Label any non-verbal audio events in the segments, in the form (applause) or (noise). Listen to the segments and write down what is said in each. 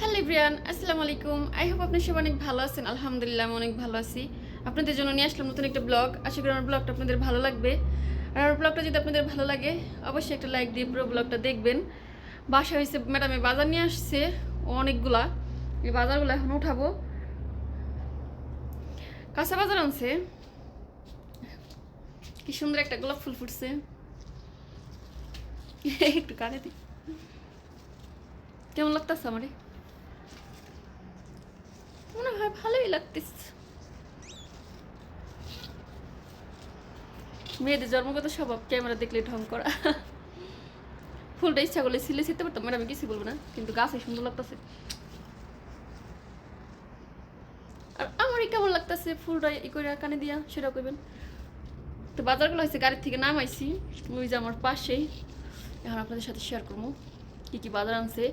Hello Brian আসসালামু আলাইকুম। I hope আপনি সব অনেক ভালো আছেন। আলহামদুলিল্লাহ, আমি অনেক ভালো আছি। আপনাদের জন্য নিয়ে আসলাম নতুন একটা ব্লগ। আশা করি আমার ব্লগটা আপনাদের ভালো লাগবে। আর আমার ব্লগটা যদি আপনাদের ভালো লাগে, অবশ্যই একটা লাইক দিয়ে পুরো ব্লগটা দেখবেন। বাসা হয়েছে ম্যাডামে বাজার নিয়ে আসছে অনেকগুলা। এই বাজারগুলো এখন উঠাবো। কাঁচা বাজার আনছে। কি সুন্দর একটা গোলাপ ফুল ফুটছে। একটু কানে দিই কেমন লাগতেছে আমারে? মনে হয় ভালোই লাগতেছে। মেয়েদের জন্মগত স্বভাব, ক্যামেরা দেখলে ঢং করা। ফুলটা ইচ্ছা করলে সিলে ছিটতে পারতাম ম্যাডাম কিছু বলব না, কিন্তু গাছে সুন্দর লাগতেছে। আর আমারই কেমন লাগতেছে ফুলটা ই করে কানে দিয়া সেটা কইবেন। তো বাজারগুলো হয়েছে গাড়ির থেকে নামাইছি, ওই যে আমার পাশেই। এখন আপনাদের সাথে শেয়ার করব, কি কি বাজার আনছে।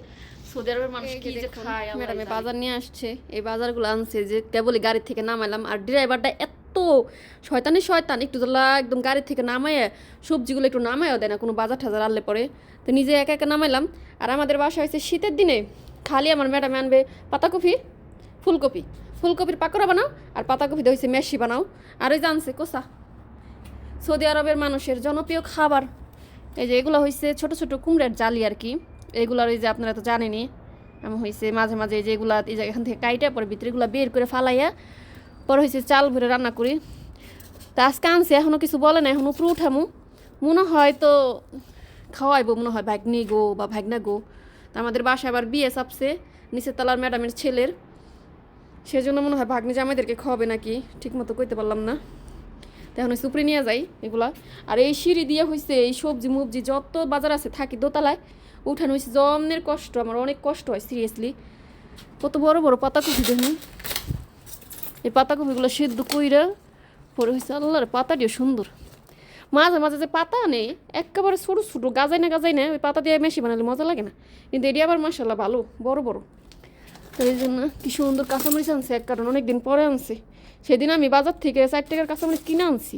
সৌদি আরবের মানুষ কি যে খায় ম্যাডামে বাজার নিয়ে আসছে এই বাজারগুলো আনছে যে কেবলই গাড়ি থেকে নামাইলাম আর ড্রাইভারটা এত শয়তানি শয়তান একটু তোলা একদম গাড়ি থেকে নামায় সবজিগুলো একটু নামায়ও দেয় না কোনো বাজার টাজার আনলে পরে। তো নিজে একা একা নামাইলাম আর আমাদের বাসা হয়েছে শীতের দিনে খালি আমার ম্যাডাম আনবে পাতাকপি ফুলকপি। ফুলকপির পাকোড়া বানাও আর পাতাকপি হয়েছে মেশি বানাও। আর ওই জানছে কোসা সৌদি আরবের মানুষের জনপ্রিয় খাবার। এই যে এগুলো হয়েছে ছোট ছোট কুমড়ের জালি আর কি। এগুলার ওই যে আপনারা তো জানেনই, এমন হয়েছে মাঝে মাঝে এই যে এগুলা এই এখান থেকে কাইটা পরে ভিতরেগুলো বের করে ফালাইয়া পরে হয়েছে চাল ভরে রান্না করি। তা আজকে আনছে এখনও কিছু বলে না, এখন উপরে উঠামু। মনে হয় তো খাওয়াইবো, মনে হয় ভাগ্নি গো বা ভাগনা গো। তা আমাদের বাসায় আবার বিয়ে চাপছে, নিচের তলার ম্যাডামের ছেলের। সেজন্য মনে হয় ভাগ্নি জামাইদেরকে খাওয়াবে নাকি ঠিক মতো কইতে পারলাম না। তো এখন সুপ্রি নিয়ে যাই এগুলা। আর এই সিঁড়ি দিয়ে হয়েছে এই সবজি মুবজি যত বাজার আছে থাকি দোতলায় উঠানো হয়েছে। জমনের কষ্ট, আমার অনেক কষ্ট হয় সিরিয়াসলি কত বড় বড় পাতাকপি দেখুন। এই পাতাকপিগুলো সিদ্ধ কইরা পরে হয়েছে আল্লাহর পাতাটিও সুন্দর। মাঝে মাঝে যে পাতা নেই একেবারে ছোটো ছোটো গাজাই না গাজাই না ওই পাতা দিয়ে মেশি বানালে মজা লাগে না। কিন্তু এটি আবার মাসাল্লাহ ভালো, বড় বড়। তো এই জন্য কি সুন্দর কাঁচামরিচ আনছে, এক কারণ অনেক দিন পরে আনছে। সেদিন আমি বাজার থেকে ষাট টাকার কাঁচামরিচ কিনে আনছি।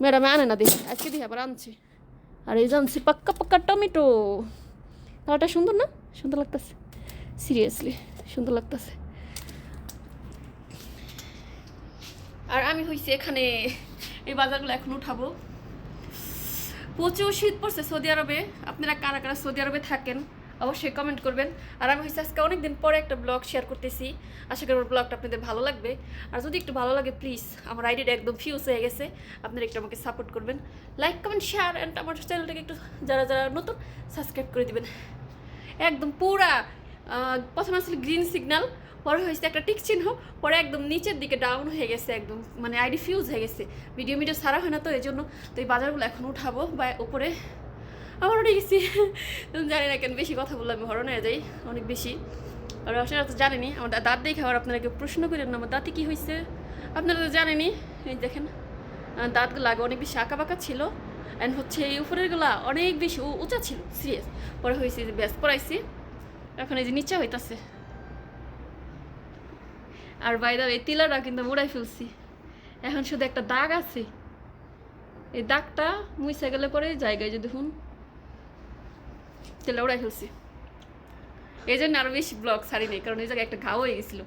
ম্যাডাম আনে না দেখি, আজকে দেখি আবার আনছে। আর এই যে আনছি পাক্কা পাক্কা টমেটো। কালারটা সুন্দর না? সুন্দর লাগতেছে? সিরিয়াসলি সুন্দর লাগতেছে। আর আমি হইছি এখানে, এই বাজারগুলো এখন উঠাবো। প্রচুর শীত পড়ছে সৌদি আরবে। আপনারা কারা কারা সৌদি আরবে থাকেন, অবশ্যই কমেন্ট করবেন। আর আমি হচ্ছে আজকে অনেকদিন পরে একটা ব্লগ শেয়ার করতেছি। আশা করি আমার ব্লগটা আপনাদের ভালো লাগবে। আর যদি একটু ভালো লাগে প্লিজ আমার আইডিটা একদম ফিউজ হয়ে গেছে। আপনারা একটু আমাকে সাপোর্ট করবেন। লাইক কমেন্ট শেয়ার অ্যান্ড আমার চ্যানেলটাকে একটু যারা যারা নতুন সাবস্ক্রাইব করে দিবেন। একদম পুরা প্রথমে আসলে গ্রিন সিগন্যাল পরে হয়েছে একটা টিক চিহ্ন, পরে একদম নিচের দিকে ডাউন হয়ে গেছে একদম মানে আইডি ফিউজ হয়ে গেছে। ভিডিও মিডিও সারা হয় না তো এই জন্য তো এই বাজারগুলো এখন উঠাবো বা উপরে। আমার উঠে গেছি জানি না কেন বেশি কথা বললে আমি হরণ হয়ে যাই, অনেক বেশি। আর আপনারা তো জানেনি, আমার দাঁত দেখে আবার আপনারা প্রশ্ন করেন না, আমার দাঁতে কী হয়েছে? আপনারা তো জানেনি এই দেখেন দাঁতগুলো আগে অনেক বেশি আঁকা বাঁকা ছিল অ্যান্ড হচ্ছে এই উপরেরগুলা অনেক বেশি উঁচা ছিল সিরিয়াস পরে হয়েছে যে ব্যাস, পড়াইছি। এখন এই যে নিচে হইতাছে। আর বাইদা এই তিলাটা কিন্তু মুড়াই ফেলছি। এখন শুধু একটা দাগ আছে। এই দাগটা মুইসা গেলে পরে জায়গায় যদি দেখুন তেলে উড়াই ফেলছি। এই জন্য আরও বেশি ব্লগ ছাড়ি নেই, কারণ এই জায়গায় একটা ঘাও হয়ে গেছিল।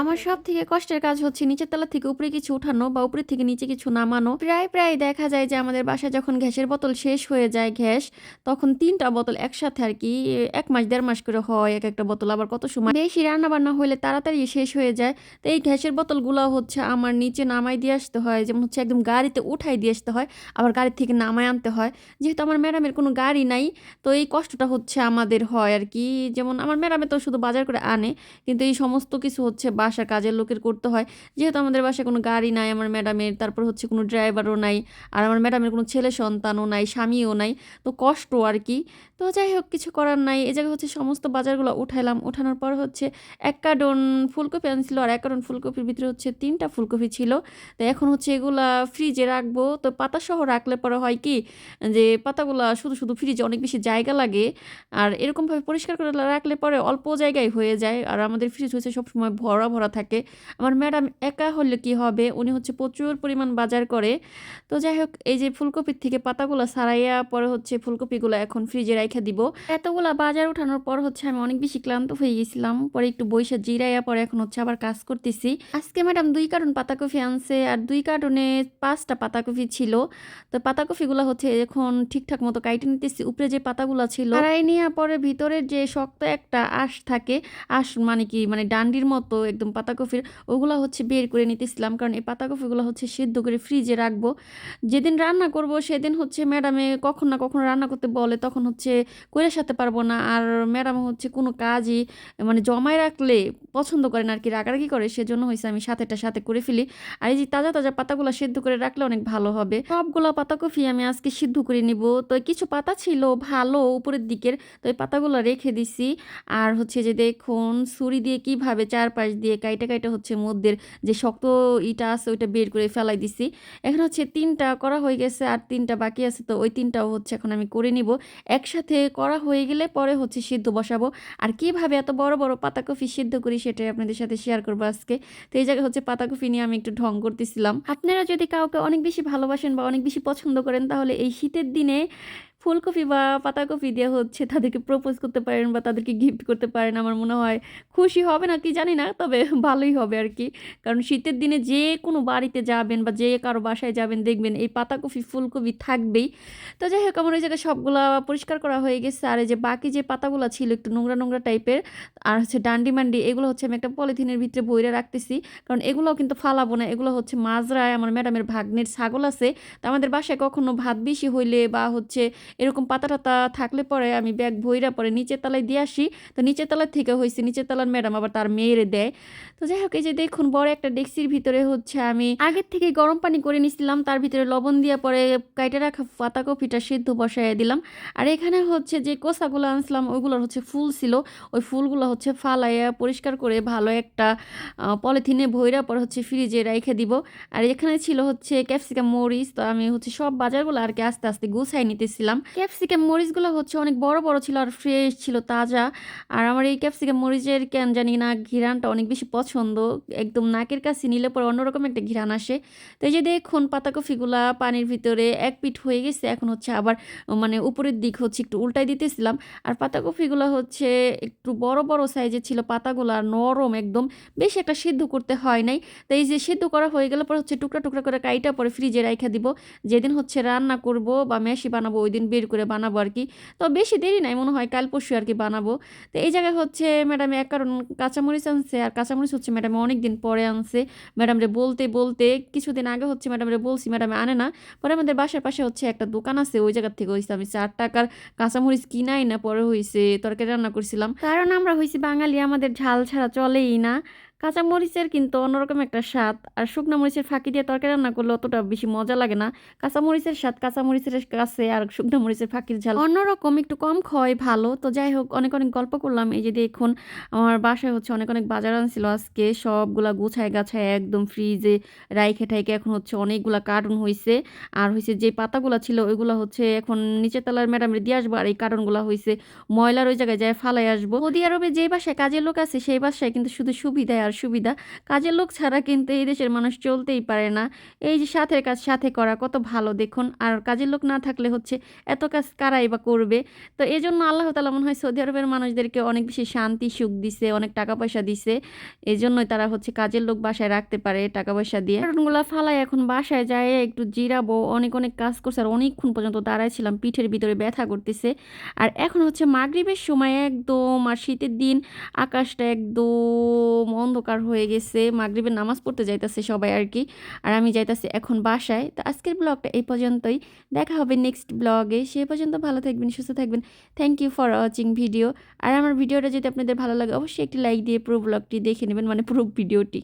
আমার সব থেকে কষ্টের কাজ হচ্ছে নিচের তলা থেকে উপরে কিছু উঠানো বা উপরে থেকে নিচে কিছু নামানো। প্রায় প্রায় দেখা যায় যে আমাদের বাসায় যখন গ্যাসের বোতল শেষ হয়ে যায় গ্যাস তখন তিনটা বোতল একসাথে আর কি এক মাস দেড় মাস করে হয় এক একটা বোতল। আবার কত সময় বেশি রান্না বান্না হলে তাড়াতাড়ি শেষ হয়ে যায়। তো এই গ্যাসের বোতলগুলো হচ্ছে আমার নিচে নামাই দিয়ে আসতে হয়। যেমন হচ্ছে একদম গাড়িতে উঠাই দিয়ে আসতে হয় আবার গাড়ি থেকে নামায় আনতে হয়। যেহেতু আমার ম্যাডামের কোনো গাড়ি নাই তো এই কষ্টটা হচ্ছে আমাদের হয় আর কি। যেমন আমার ম্যাডামে তো শুধু বাজার করে আনে কিন্তু এই সমস্ত কিছু হচ্ছে বাসার কাজের লোকের করতে হয়। যেহেতু আমাদের বাসায় কোনো গাড়ি নাই, আমার ম্যাডামের, তারপর হচ্ছে কোনো ড্রাইভারও নাই, আর আমার ম্যাডামের কোনো ছেলে সন্তানও নাই, স্বামীও নাই, তো কষ্ট আর কি। তো যাই হোক, কিছু করার নাই। এই জায়গায় হচ্ছে সমস্ত বাজারগুলো উঠাইলাম। উঠানোর পর হচ্ছে এক কার্টন ফুলকপি আনছিল আর এক কার্টন ফুলকপির ভিতরে হচ্ছে তিনটা ফুলকপি ছিল। তো এখন হচ্ছে এগুলা ফ্রিজে রাখব। তো পাতা সহ রাখলে পরে হয় কি, যে পাতাগুলো শুধু শুধু ফ্রিজে অনেক বেশি জায়গা লাগে। আর এরকমভাবে পরিষ্কার করে রাখলে পরে অল্প জায়গায় হয়ে যায়। আর আমাদের ফ্রিজ হচ্ছে সবসময় ভরা ভরা থাকে। আমার ম্যাডাম একা হলে কি হবে? উনি হচ্ছে প্রচুর পরিমাণ বাজার করে। তো যাই হোক, এই যে ফুলকপির থেকে পাতাগুলো সারাইয়া, পরে হচ্ছে ফুলকপিগুলো এখন ফ্রিজে রাইখা দিব। এতগুলা বাজার উঠানোর পর হচ্ছে আমি অনেক বেশি ক্লান্ত হয়ে গেছিলাম। পরে একটু বৈশা জিরাইয়া পরে এখন হচ্ছে আবার কাজ করতেছি। আজকে ম্যাডাম দুই কার্টন পাতাকপি আনছে আর দুই কার্টুনে পাঁচটা পাতাকপি ছিল। তো পাতাকপিগুলো হচ্ছে এখন ঠিকঠাক মতো কাইটে নিতেছি। উপরে যে পাতাগুলো ছিল, সারাই নেওয়ার পরে ভিতরের যে শক্ত একটা আঁশ থাকে, আঁশ মানে কি? মানে ডান্ডির মতো একদম পাতাকফির ওগুলো হচ্ছে বের করে নিতেছিলাম। কারণ এই পাতাকফিগুলো হচ্ছে সিদ্ধ করে ফ্রিজে রাখব। যেদিন রান্না করব সেদিন হচ্ছে ম্যাডামে কখন না কখন রান্না করতে বলে, তখন হচ্ছে করে সাথে পারব না। আর ম্যাডাম হচ্ছে কোনো কাজই মানে জমায় রাখলে পছন্দ করে না আর কি, রাগারাগি করে, সেজন্য হয়েছে আমি সাথেটা সাথে করে ফেলি। আর এই যে তাজা তাজা পাতাগুলো সিদ্ধ করে রাখলে অনেক ভালো হবে। সবগুলো পাতাকপি আমি আজকে সিদ্ধ করে নিব। তো কিছু পাতা ছিল ভালো উপরের দিকের, তো এই পাতাগুলো রেখে দিছি। আর হচ্ছে যে দেখুন, ছুরি দিয়ে কীভাবে চারপাশ দিয়ে কাইটা কাইটা হচ্ছে মধ্যের যে শক্ত ইটা আছে, ওইটা বের করে ফেলাই দিছি। এখন হচ্ছে তিনটা করা হয়ে গেছে আর তিনটা বাকি আছে, তো ওই তিনটাও হচ্ছে এখন আমি করে নিব। একসাথে করা হয়ে গেলে পরে হচ্ছে সিদ্ধ বসাবো। আর কীভাবে এত বড় বড় পাতাকপি সিদ্ধ করি সেটাই আপনাদের সাথে শেয়ার করব আজকে। তো এই জায়গায় হচ্ছে পাতাকপি নিয়ে আমি একটু ঢং করতেছিলাম। আপনারা যদি কাউকে অনেক বেশি ভালোবাসেন বা অনেক বেশি পছন্দ করেন, তাহলে এই শীতের দিনে ফুলকপি বা পাতাকপি দিয়ে হচ্ছে তাদেরকে প্রপোজ করতে পারেন বা তাদেরকে গিফট করতে পারেন, আমার মনে হয় খুশি হবে না, কি জানি না, তবে (laughs) ভালোই হবে আর কি। কারণ শীতের দিনে যে কোনো বাড়িতে যাবেন বা যে কারও বাসায় যাবেন, দেখবেন এই পাতাকপি, ফুলকপি থাকবেই। তো যাই হোক, আমার ওই জায়গায় সবগুলা পরিষ্কার করা হয়ে গেছে। আর যে বাকি যে পাতাগুলো ছিল একটু নোংরা নোংরা টাইপের, আর হচ্ছে ডান্ডি মান্ডি, এগুলো হচ্ছে আমি একটা পলিথিনের ভিতরে বইরে রাখতেছি। কারণ এগুলোও কিন্তু ফালাবো না, এগুলো হচ্ছে মাজরায় আমার ম্যাডামের ভাগ্নের ছাগল আছে। তো আমাদের বাসায় কখনো ভাত বেশি হইলে বা হচ্ছে এরকম পাতা টাতা থাকলে পরে আমি ব্যাগ ভইরা পরে নিচের তলায় দিয়ে আসি। তো নিচের তলার থেকে হয়েছে নিচের তলার ম্যাডাম আবার তার মেয়েরে দেয়। তো যাই হোক এই যে দেখুন, বড় একটা ডেক্সির ভিতরে হচ্ছে আমি আগের থেকে গরম পানি করে নিছিলাম, তার ভিতরে লবণ দিয়ে পরে কাইটে রাখা পাতাকপিটা সিদ্ধ বসাইয়া দিলাম। আর এখানে হচ্ছে যে কোসাগুলো আনছিলাম, ওইগুলোর হচ্ছে ফুল ছিল। ওই ফুলগুলো হচ্ছে ফালাইয়া পরিষ্কার করে ভালো একটা পলিথিনে ভইরা পরে হচ্ছে ফ্রিজে রেখে দিব। আর এখানে ছিল হচ্ছে ক্যাপসিকাম মরিচ। তো আমি হচ্ছে সব বাজারগুলো আর কি আস্তে আস্তে গুছাই নিতেছিলাম। ক্যাপসিকাম মরিচগুলো হচ্ছে অনেক বড় বড় ছিল আর ফ্রেশ ছিল, তাজা। আর আমার এই ক্যাপসিকাম মরিচের কেন জানি না, ঘিরানটা অনেক বেশি পছন্দ। একদম নাকের কাছে নিলে পরে অন্যরকম একটা ঘিরান আসে। তো এই যে দেখুন, পাতাকপিগুলা পানির ভিতরে এক পিঠ হয়ে গেছে, এখন হচ্ছে আবার মানে উপরের দিক হচ্ছে একটু উল্টাই দিতেছিলাম। আর পাতাকপিগুলো হচ্ছে একটু বড় বড় সাইজের ছিল, পাতাগুলো আর নরম একদম, বেশি একটা সিদ্ধ করতে হয় নাই। তো এই যে সিদ্ধ করা হয়ে গেলে পরে হচ্ছে টুকরা টুকরা করে কাইটা পরে ফ্রিজে রাইখা দিব। যেদিন হচ্ছে রান্না করব বা মেশি বানাবো, ওই দিন বের করে বানাবো আর কি। তো বেশি দেরি নাই, মনে হয় কাল পরশু আর কি বানাবো। তো এই জায়গায় হচ্ছে ম্যাডামে এক কারণ, কাঁচামরিচ আনছে, আর কাঁচামরিচ হচ্ছে ম্যাডামে অনেক দিন পরে আনছে। ম্যাডামরে বলতে বলতে কিছুদিন আগে হচ্ছে ম্যাডামরে বলছি, ম্যাডামে আনে না। পরে আমাদের বাসার পাশে হচ্ছে একটা দোকান আছে, ওই জায়গার থেকে হয়েছে আমি চার টাকার কাঁচামরিচ কিনাই না, পরে হয়েছে তরকারি রান্না করছিলাম। কারণ আমরা হয়েছি বাঙালি, আমাদের ঝাল ছাড়া চলেই না। কাঁচা মরিচের কিন্তু অন্যরকম একটা স্বাদ, আর শুকনো মরিচের ফাঁকি দিয়ে তরকারি রান্না করলে অতটা বেশি মজা লাগে না। কাঁচা মরিচের স্বাদ কাঁচা মরিচের কাছে আর শুকনো মরিচের ফাঁকির ঝাল অন্যরকম একটু কম খাওয়াই ভালো। তো যাই হোক, অনেক অনেক গল্প করলাম। এই যে দেখুন, আমার বাসায় হচ্ছে অনেক অনেক বাজার আনছিল আজকে। সবগুলা গুছায় গাছায় একদম ফ্রিজে রাইখে ঠাইকে এখন হচ্ছে অনেকগুলা কার্টুন হয়েছে আর হয়েছে যে পাতাগুলা ছিল, ওইগুলো হচ্ছে এখন নিচের তলার ম্যাডামের দিয়ে আসব। আর এই কার্টুনগুলা হয়েছে ময়লার ওই জায়গায় যায় ফালাই আসব। সৌদি আরবে যে বাসায় কাজের লোক আছে, সেই বাসায় কিন্তু শুধু সুবিধায় আর সুবিধা। কাজের লোক ছাড়া কিন্তু এই দেশের মানুষ চলতেই পারে না। এই যে সাথের কাজ সাথে করা, কত ভালো, দেখুন। আর কাজের লোক না থাকলে হচ্ছে এত কাজ কারাই বা করবে? তো এই জন্য আল্লাহ তালা মনে হয় সৌদি আরবের মানুষদেরকে অনেক বেশি শান্তি, সুখ দিছে, অনেক টাকা পয়সা দিছে। এই জন্যই তারা হচ্ছে কাজের লোক বাসায় রাখতে পারে টাকা পয়সা দিয়ে। কারণগুলো ফালায় এখন বাসায় যায়, একটু জিরাবো, অনেক অনেক কাজ করছে। আর অনেকক্ষণ পর্যন্ত দাঁড়ায় ছিলাম, পিঠের ভিতরে ব্যথা করতেছে। আর এখন হচ্ছে মাগরিবের সময় একদম, আর শীতের দিন আকাশটা একদম অন্ধকার হয়ে গেছে, মাগরীবের নামাজ পড়তে যাইতেছে সবাই আর কি আর আমি যাইতেছি এখন বাসায়। তো আজকের ব্লগটা এই পর্যন্তই। দেখা হবে নেক্সট ব্লগে। সে পর্যন্ত ভালো থাকবেন, সুস্থ থাকবেন। Thank you for watching video আর আমার ভিডিওটা যদি আপনাদের ভালো লাগে, অবশ্যই একটি লাইক দিয়ে পুরো ব্লগটি দেখে নেবেন মানে পুরো ভিডিওটি।